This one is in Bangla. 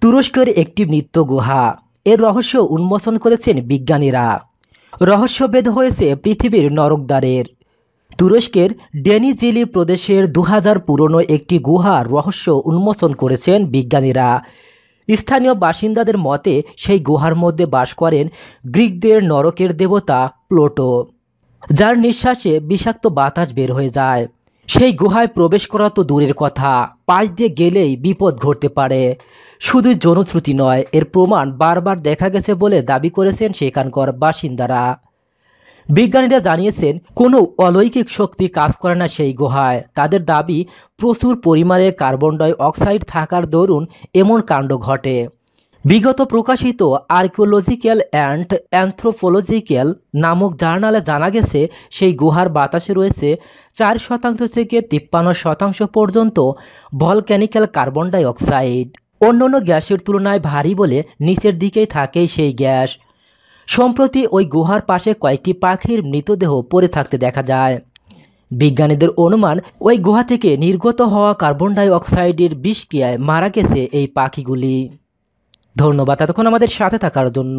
তুরস্কের একটি নৃত্য গুহা। এর রহস্য উন্মোচন করেছেন বিজ্ঞানীরা। রহস্যভেদ হয়েছে পৃথিবীর নরকদ্বারের। তুরস্কের ডেনিজিলি প্রদেশের দু হাজার পুরনো একটি গুহার রহস্য উন্মোচন করেছেন বিজ্ঞানীরা। স্থানীয় বাসিন্দাদের মতে, সেই গুহার মধ্যে বাস করেন গ্রিকদের নরকের দেবতা প্লোটো, যার নিঃশ্বাসে বিষাক্ত বাতাস বের হয়ে যায়। সেই গুহায় প্রবেশ করা তো দূরের কথা। পাশ দিয়ে গেলেই বিপদ ঘটতে পারে। শুধু জনশ্রুতি নয়, এর প্রমাণ বারবার দেখা গেছে বলে দাবি করেছেন সেখানকার বাসিন্দারা। বিজ্ঞানীরা জানিয়েছেন, কোনো অলৌকিক শক্তি কাজ করে না সেই গুহায়। তাদের দাবি, প্রচুর পরিমাণে কার্বন ডাই অক্সাইড থাকার দরুন এমন কাণ্ড ঘটে। বিগত প্রকাশিত আর্কিওলজিক্যাল অ্যান্ড অ্যান্থ্রোপোলজিক্যাল নামক জার্নালে জানা গেছে, সেই গুহার বাতাসে রয়েছে চার শতাংশ থেকে তিপ্পান্ন শতাংশ পর্যন্ত ভলক্যানিক্যাল কার্বন ডাই অক্সাইড অন্যান্য গ্যাসের তুলনায় ভারী বলে নিচের দিকেই থাকে সেই গ্যাস। সম্প্রতি ওই গুহার পাশে কয়েকটি পাখির মৃতদেহ পড়ে থাকতে দেখা যায়। বিজ্ঞানীদের অনুমান, ওই গুহা থেকে নির্গত হওয়া কার্বন ডাই অক্সাইডের বিষক্রিয়ায় মারা গেছে এই পাখিগুলি। ধন্যবাদ এতক্ষণ আমাদের সাথে থাকার জন্য।